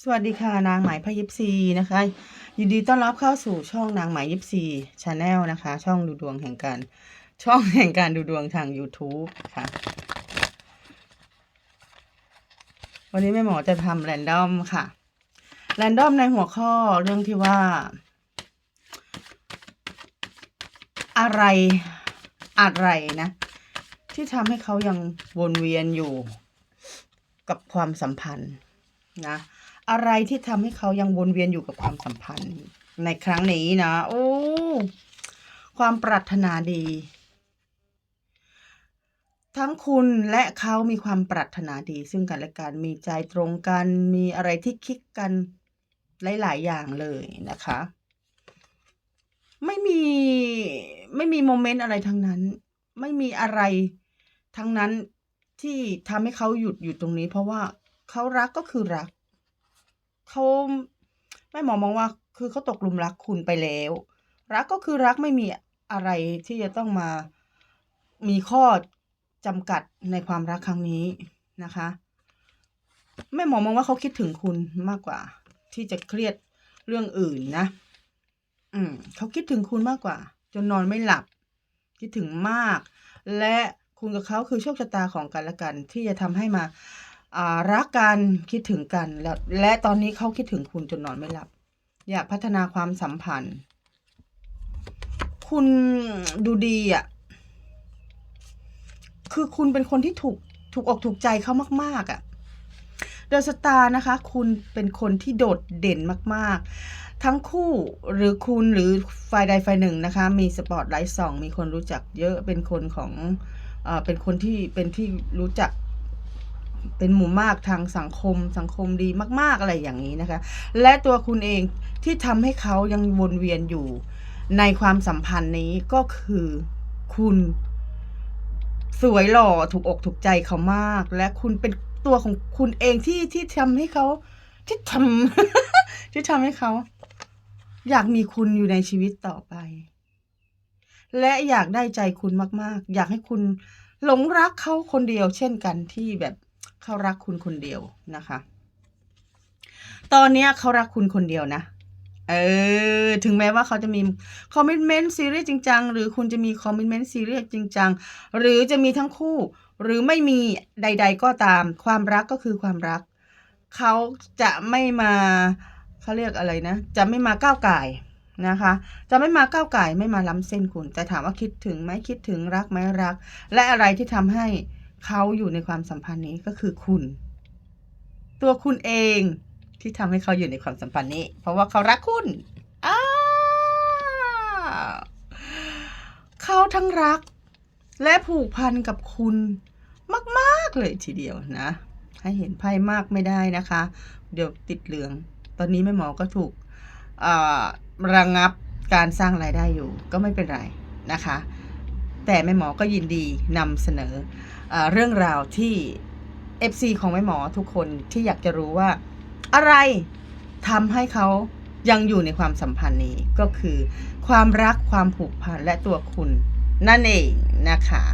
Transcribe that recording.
สวัสดีค่ะนางหมายพยิปซีนะคะ ยินดีต้อนรับเข้าสู่ช่องนางหมายิปซีชาแนลนะคะ ช่องดูดวงแห่งการ ช่องแห่งการดูดวงทาง YouTube ค่ะ วันนี้แม่หมอจะทำแรนดอมค่ะ แรนดอมในหัวข้อเรื่องที่ว่า อะไรอะไรนะ ที่ทำให้เขายังวนเวียนอยู่ กับความสัมพันธ์นะ อะไรที่ทำให้เขายังวนเวียนอยู่กับความสัมพันธ์ ในครั้งนี้นะ โอ้ ความปรารถนาดี ทั้งคุณและเขามีความปรารถนาดี ซึ่งกันและกันมีใจตรงกัน มีอะไรที่คิดกันหลาย ๆ อย่างเลยนะคะ ไม่มีไม่มีโมเมนต์อะไรทั้งนั้น ไม่มีอะไรทั้งนั้นที่ทำให้เขาหยุดอยู่ตรงนี้ เพราะว่าเขารักก็คือรัก เขาแม่หมอมองว่า คือเขาตกหลุมรักคุณไปแล้ว รักก็คือรักไม่มีอะไรที่จะต้องมามีข้อจำกัดในความรักครั้งนี้นะคะแม่หมอมองว่าเขาคิดถึงคุณมากกว่า ที่จะเครียดเรื่องอื่นนะ อืมเขาคิดถึงคุณมากกว่า จนนอนไม่หลับ คิดถึงมาก และคุณกับเขาคือโชคชะตาของกันและกัน ที่จะทำให้มา รักกันคิดถึงกันแล้วและตอนนี้เขาคิดถึงคุณจนนอนไม่หลับ อยากพัฒนาความสัมพันธ์ คุณดูดีอะ คือคุณเป็นคนที่ถูกถูกอกถูกใจเขามาก ๆอะเดอะสตาร์นะคะ คุณเป็นคนที่โดดเด่นมาก ๆ ทั้งคู่หรือคุณหรือฝ่ายใดฝ่ายหนึ่งนะคะ มีสปอตไลท์สองมีคนรู้จักเยอะเป็นคนของอ่อเป็นคนที่เป็นที่รู้จัก เป็นหมู่มากทางสังคมสังคมดีมาก ๆอะไรอย่างนี้นะคะ และตัวคุณเองที่ทำให้เขายังวนเวียนอยู่ในความสัมพันธ์นี้ก็คือคุณสวยหล่อถูกอกถูกใจเขามาก และคุณเป็นตัวของคุณเองที่ที่ทำให้เขา ที่ทำที่ทำให้เขา อยากมีคุณอยู่ในชีวิตต่อไป และอยากได้ใจคุณมาก ๆ อยากให้คุณหลงรักเขาคนเดียวเช่นกันที่แบบ เขารักคุณคนเดียวนะคะ ตอนเนี้ยเขารักคุณคนเดียวนะ เออ ถึงแม้ว่าเขาจะมีคอมมิ t เมนต์ซีเรียสจริงจังหรือคุณจะมีคอมมิ t เมนต์ซีเรียสจริงจังหรือจะมีทั้งคู่ หรือไม่มีใด ๆ ก็ตาม ความรักก็คือความรัก เขาจะไม่มาเขาเรียกอะไรนะ จะไม่มาก้าวไก่นะคะ จะไม่มาก้าวไก่ไม่มาล้ำเส้นคุณ แต่ถามว่าคิดถึงไหมคิดถึงรักไหมรัก และอะไรที่ทำให้ เขาอยู่ในความสัมพันธ์นี้ก็คือคุณ ตัวคุณเองที่ทำให้เขาอยู่ในความสัมพันธ์นี้ เพราะว่าเขารักคุณอ้าเขาทั้งรัก และผูกพันกับคุณมาก ๆ เลยทีเดียวนะ ให้เห็นไพ่มากไม่ได้นะคะ เดี๋ยวติดเหลือง ตอนนี้แม่หมอก็ถูกระงงับการสร้างรายได้อยู่ก็ไม่เป็นไรนะคะ แต่แม่หมอก็ยินดีนำเสนอ เรื่องราวที่ FC ของแม่หมอทุกคนที่อยากจะรู้ว่าอะไรทำให้เขายังอยู่ในความสัมพันธ์นี้ก็คือ ความรักความผูกพันและตัวคุณนั่นเองนะคะ